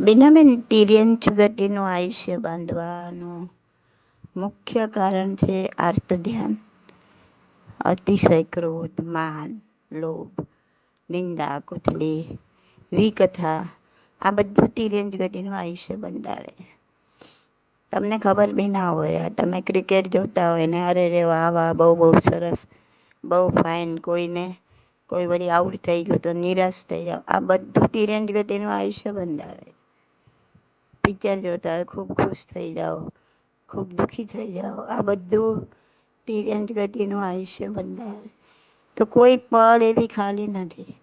બેનાબેન તિર્યન ગતિનું આયુષ્ય બાંધવાનું મુખ્ય કારણ છે આર્ત ધ્યાન અતિશય ક્રોધ માન લોભ નિંદા કુથલી વિકથા આ બધું તિર્યન ગતિનું આયુષ્ય બંધાવે તમને ખબર બી ના હોય તમે ક્રિકેટ જોતા હોય ને અરે રે વાહ વાહ બહુ બહુ સરસ બહુ ફાઇન કોઈને કોઈ વળી આઉટ થઈ ગયો તો નિરાશ થઈ જાવ આ બધું તિર્યન ગતિનું આયુષ્ય બંધાવે પિક્ચર જોતા ખૂબ ખુશ થઈ જાઓ, ખૂબ દુઃખી થઈ જાઓ. આ બધું તિર્યંત ગતિનું આયુષ્ય બંધાય તો કોઈ પળ એવી ખાલી નથી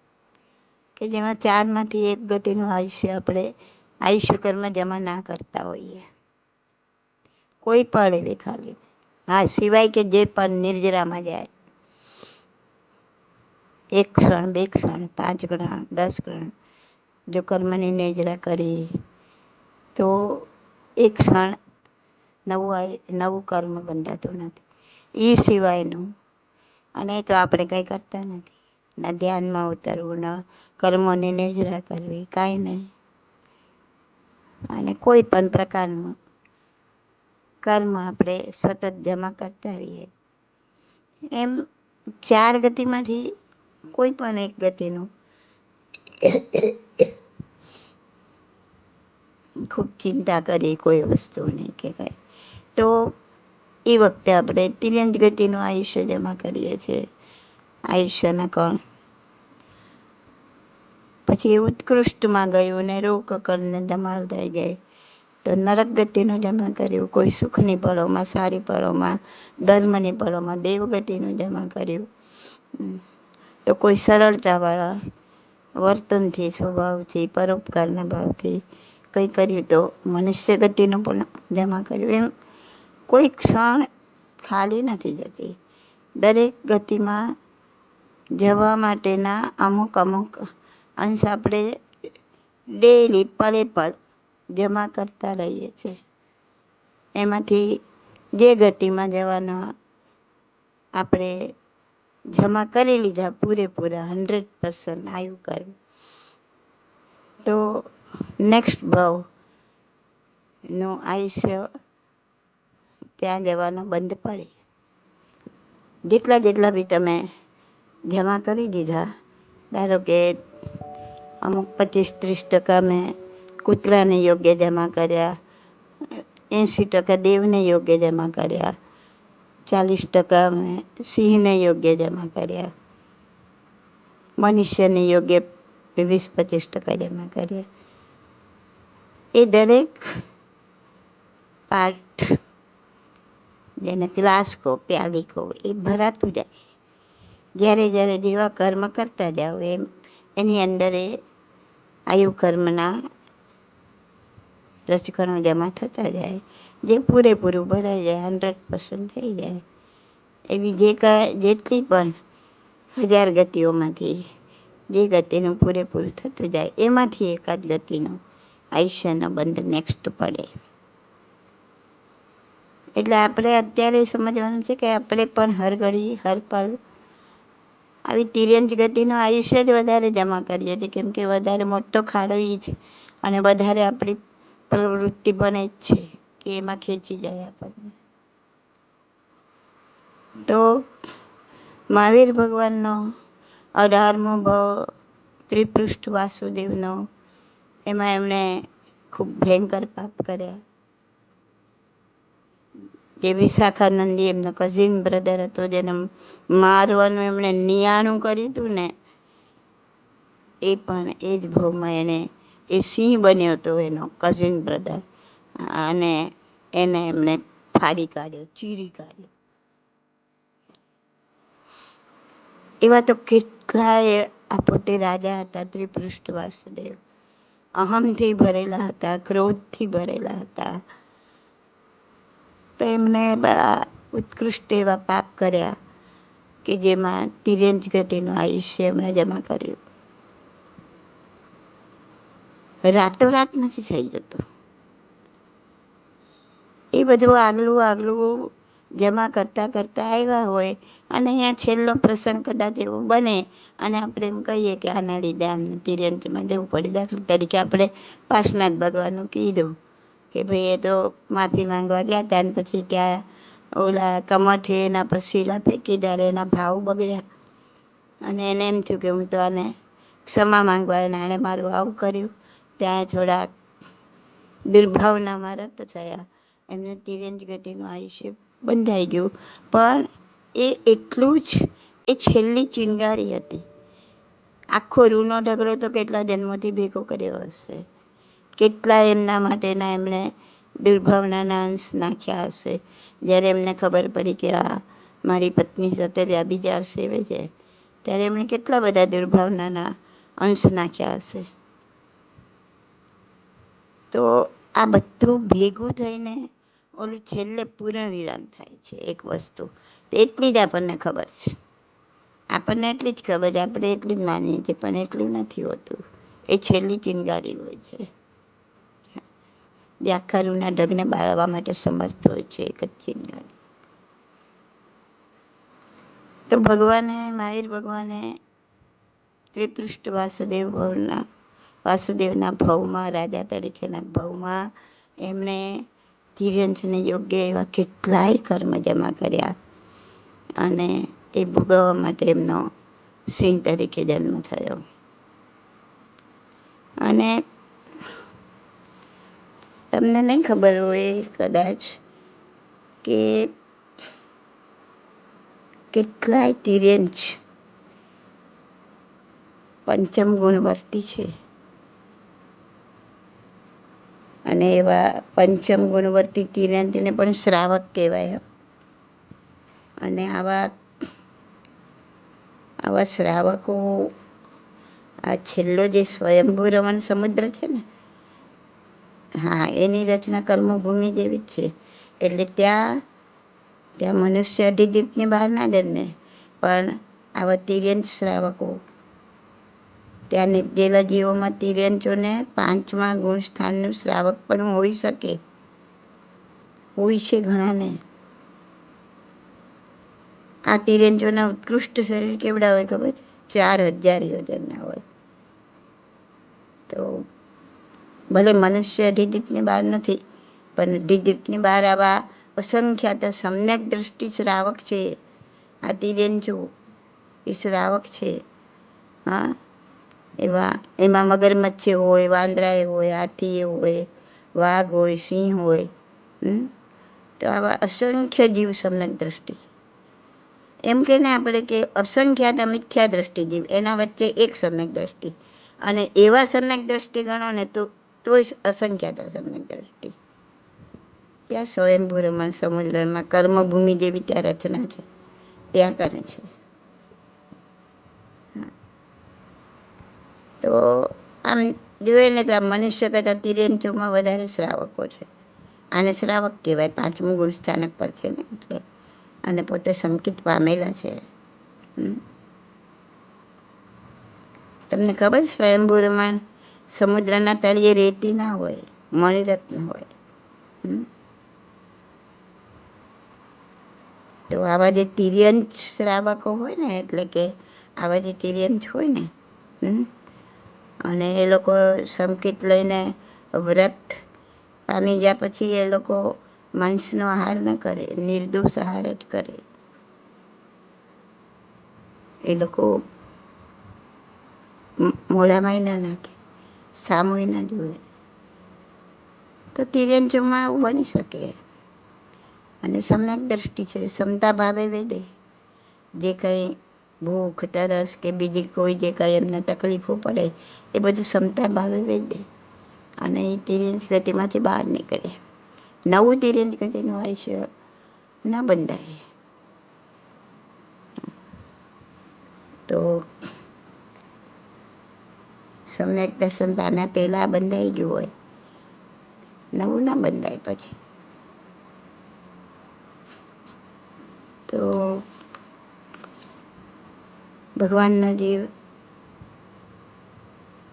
કે જેમાં ચારમાંથી એક ગતિનું આયુષ્ય આપણે આયુષ્ય કર્મ જમા ના કરતા હોઈએ. કોઈ પળ એવી ખાલી હા સિવાય કે જે પણ નિર્જરામાં જાય. એક ક્ષણ, બે ક્ષણ, પાંચ ગ્રણ દસ ગ્રણ જો કર્મની નિર્જરા કરી તો એક ક્ષણ નવું નવું કર્મ બંધાતું નથી. એ સિવાયનું, અને તો આપણે કંઈ કરતા નથી. ના ધ્યાનમાં ઉતરવું, ન કર્મોની નિર્જરા કરવી, કાંઈ નહીં. અને કોઈ પણ પ્રકારનું કર્મ આપણે સતત જમા કરતા રહીએ. એમ ચાર ગતિમાંથી કોઈ પણ એક ગતિનું ખૂબ ચિંતા કરી કોઈ વસ્તુની કે કંઈ. તો એ વખતે આપણે તિર્યંત ગતિનું આયુષ્ય જમા કરીએ છીએ. આયુષ્યના કણ. પછી ઉત્કૃષ્ટમાં ગયું ને રોગ કકળને ધમાલ થઈ ગઈ. તો નરક ગતિનું જમા કર્યું. કોઈ સુખની પળોમાં, સારી પળોમાં, ધર્મની પળોમાં દેવગતિનું જમા કર્યું. તો કોઈ સરળતાવાળા વર્તનથી, સ્વભાવથી, પરોપકારના ભાવથી કંઈ કર્યું તો મનુષ્ય ગતિનું પણ જમા કર્યું. એમ કોઈ ક્ષણ ખાલી નથી જતી. દરેક ગતિમાં જવા માટેના અમુક અમુક અંશ આપણે ડેલી પળે પળ જમા કરતા રહીએ છીએ એમાંથી જે ગતિમાં જવાના આપણે જમા કરી લીધા પૂરેપૂરા હંડ્રેડ પર્સન્ટ આયુ કરવું તો નેક્સ્ટ ભાવનું આયુષ્ય ત્યાં જવાનું બંધ પડે. જેટલા જેટલા બી તમે જમા કરી દીધા, ધારો કે અમુક પચીસ ત્રીસ ટકા મેં કૂતરાને યોગ્ય જમા કર્યા, એંશી ટકા દેવને યોગ્ય જમા કર્યા, ચાલીસ ટકા મેં સિંહને યોગ્ય જમા કર્યા, મનુષ્યને યોગ્ય વીસ પચીસ ટકા જમા કર્યા. એ દરેક પાઠ જેને ક્લાસ કહો પ્યાલી કહો એ ભરાતું જાય. જ્યારે જ્યારે જેવા કર્મ કરતા જાઓ એમ, એની અંદર એ આયુ કર્મના રસકણો જમા થતા જાય, જે પૂરેપૂરું ભરાઈ જાય, હંડ્રેડ પર્સન્ટ થઈ જાય. એવી જે જેટલી પણ હજાર ગતિઓમાંથી જે ગતિનું પૂરેપૂરું થતું જાય, એમાંથી એકાદ ગતિનું આયુષ્યનો બંધ નેક્સ્ટ પડે. એટલે આપણે અત્યારે સમજવાનું છે કે આપણે પણ હર ઘડી હર પલ આવી તિર્યંજ ગતિનું આયુષ્ય જ વધારે જમા કરીએ છીએ. કેમ કે વધારે મોટો ખાડો એ છે અને વધારે આપણી પ્રવૃત્તિ બને જ છે કે એમાં ખેંચી જાય આપણને. તો મહાવીર ભગવાનનો અઢારમો ભાવ, ત્રિપૃષ્ઠ વાસુદેવનો એમાં એમણે ખૂબ ભયંકર પાપ કર્યા. જે વિશાખાનંદી એમનો કઝિન બ્રધર હતો, જેને મારવાનું એમણે નિયાણું કર્યું હતું ને, એ પણ એ જ ભાવમાં એને, એ સિંહ બન્યો હતો એનો કઝિન બ્રધર અને એને એમને ફાડી કાઢ્યો, ચીરી કાઢ્યો. એવા તો કેટલાય આ પોતે રાજા હતા, ત્રિપૃષ્ઠ વાસુદેવ. અહમથી ભરેલા હતા, ક્રોધથી ભરેલા હતા. તો એમને ઉત્કૃષ્ટ એવા પાપ કર્યા કે જેમાં તિર્યંચ ગતિનું આયુષ્ય એમણે જમા કર્યું. રાતોરાત નથી થઈ જતું. એ બધું આગલું આગલું જમા કરતાં કરતાં આવ્યા હોય અને અહીંયા છેલ્લો પ્રસંગ કદાચ એવો બને અને આપણે એમ કહીએ કે આના લીધે આમને તિર્યંતમાં જવું પડે. દાખલા તરીકે આપણે પાર્શનાથ ભગવાનનું કીધું કે ભાઈ એ તો માફી માંગવા ગયા હતા અને પછી ત્યાં ઓલા કમઠે એના પર શીલા ફેંકી ત્યારે એના ભાવ બગડ્યા. અને એને એમ થયું કે હું તો આને ક્ષમા માંગવા અને આણે મારું આવું કર્યું. ત્યાં થોડા દુર્ભાવનામાં રત થયા. એમને તિર્યંત ગતિનું આયુષ્ય બંધાઈ ગયું. પણ એ એટલું જ, એ છેલ્લી ચિનગારી હતી. આખો રૂનો ઢગલો તો કેટલા જન્મથી ભેગો કર્યો હશે? કેટલા એમના માટેના એમણે દુર્ભાવનાના અંશ નાખ્યા હશે? જ્યારે એમને ખબર પડી કે આ મારી પત્ની સાથે વ્યાભિચાર સેવે છે, ત્યારે એમણે કેટલા બધા દુર્ભાવનાના અંશ નાખ્યા હશે? તો આ બધું ભેગું થઈને ઓલું છેલ્લે પૂર્ણ થાય છે, એક વસ્તુ. તો એટલી જ આપણને ખબર છે. આપણને એટલી જ ખબર છે, આપણે એટલું જ માનીએ છીએ, પણ એટલું નથી હોતું. એ છેલ્લી ચિનગારી હોય છે. જે ઢગને બાળવા માટે સમર્થ હોય છે, એક જ ચિનગારી. તો ભગવાને, માહિર ભગવાને ત્રિપૃષ્ઠ વાસુદેવ ભવના, વાસુદેવના ભવમાં, રાજા તરીકેના ભવમાં એમણે ધીરેન્દ્રને યોગ્ય એવા કેટલાય કર્મ જમા કર્યા અને એ ભોગવવા માટે એમનો સિંહ તરીકે જન્મ થયો. અને તમને નહીં ખબર હોય કદાચ કે કેટલાય તિર્યંચ પંચમ ગુણવર્તી છે. અને એવા પંચમ ગુણવર્તી તિર્યંતને પણ શ્રાવક કહેવાય. અને આવા આવા શ્રાવકો આ છેલ્લો જે સ્વયંભૂ રમણ સમુદ્ર છે ને, હા, એની રચના કર્મભૂમિ જેવી જ છે. એટલે ત્યાં ત્યાં મનુષ્ય અધિદીપની બહાર ના જન્મે પણ આવા તિર્યંત શ્રાવકો ત્યાં નિપજેલા જીવોમાં તિર્યંચોને પાંચમા ગુણ સ્થાનનું શ્રાવક પણ હોઈ શકે. હોય છે ઘણાને. આ તિર્યંચોના ઉત્કૃષ્ટ શરીર કેવડા હોય ખબર છે? ચાર હજાર યોજનના હોય. તો ભલે મનુષ્ય અધિદીપની બહાર નથી, પણ અધિદીપની બહાર આવા અસંખ્યાત સમ્યક દ્રષ્ટિ શ્રાવક છે. આ તિર્યંચો એ શ્રાવક છે. હા એવા, એમાં મગરમચ્છ હોય, વાંદરાએ હોય, હાથી હોય, વાઘ હોય, સિંહ હોય તો આવા અસંખ્ય જીવ સમ્યક દ્રષ્ટિ. એમ કે ને આપણે કે અસંખ્યાત મિથ્યા દ્રષ્ટિ જીવ, એના વચ્ચે એક સમ્યક દ્રષ્ટિ. અને એવા સમ્યક દ્રષ્ટિ ગણો ને તો, તોય અસંખ્યાત અસમ્યક દ્રષ્ટિ. ત્યાં સ્વયંભૂ રમણ સમુદ્રમાં કર્મભૂમિ જેવી ત્યાં રચના છે. ત્યાં કરે છે. તો આમ જોઈએ ને તો આ મનુષ્ય કરતાં તિર્યંચોમાં વધારે શ્રાવકો છે. આને શ્રાવક કહેવાય, પાંચમું ગુણ સ્થાનક પર છે ને એટલે અને પોતે સંકિત પામેલા છે. તમને ખબર સ્વયંભૂ રમણ સમુદ્રના તળિયે રેતી ના હોય, મણિરત્ન હોય. તો આવા જે તિર્યંશ શ્રાવકો હોય ને એટલે કે આવા જે તિર્યંશ હોય ને અને એ લોકો સંકેત લઈને વ્રત પામી ગયા પછી એ લોકો માંસનો આહાર ન કરે, નિર્દોષ આહાર જ કરે. એ લોકો મોઢામાં ના નાખે, સામુય ના જોવે. તો તિર્યંચોમાં એવું બની શકે. અને સમ્યક દ્રષ્ટિ છે, સમતા ભાવે વેદે. જે કંઈ ભૂખ તરસ કે બીજી કોઈ જે કંઈ એમને તકલીફો પડે, એ બધું ક્ષમતા ભાવે વેદે અને એ તિર્યંચ ગતિમાંથી બહાર નીકળે. નવું તિર્યંચ ગતિનું આયુષ્ય ન બંધાય. તો સમ્યક દર્શન પામ્યા પહેલાં બંધાઈ ગયું હોય, નવું ના બંધાય પછી. તો ભગવાનનો જીવ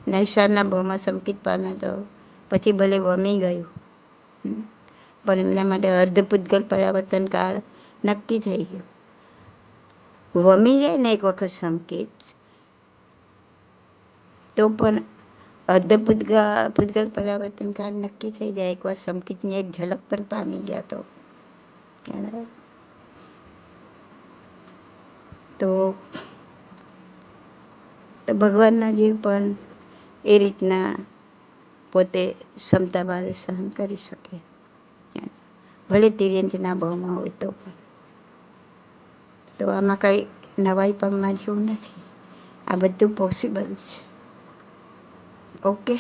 નૈસારના ભાવમાં સંકિત પામ્યા તો પછી ભલે વમી ગયું. પણ એમના માટે અર્ધ પૂતગલ પરાવર્તન કાળ નક્કી થઈ ગયું. વમી જાય ને એક વખત સંકેત, તો પણ અર્ધ પૂતગલ પૂતગલ પરાવર્તન કાળ નક્કી થઈ જાય. એકવાર સંકિતની એક ઝલક પણ પામી ગયા તો. તો તો ભગવાનના જીવ પણ એ રીતના પોતે ક્ષમતા ભાવે સહન કરી શકે. ભલે તિર્યંજના ભાવમાં હોય તો પણ. તો આમાં કંઈ નવાઈ પગમાં જેવું નથી. આ બધું પોસિબલ છે. ઓકે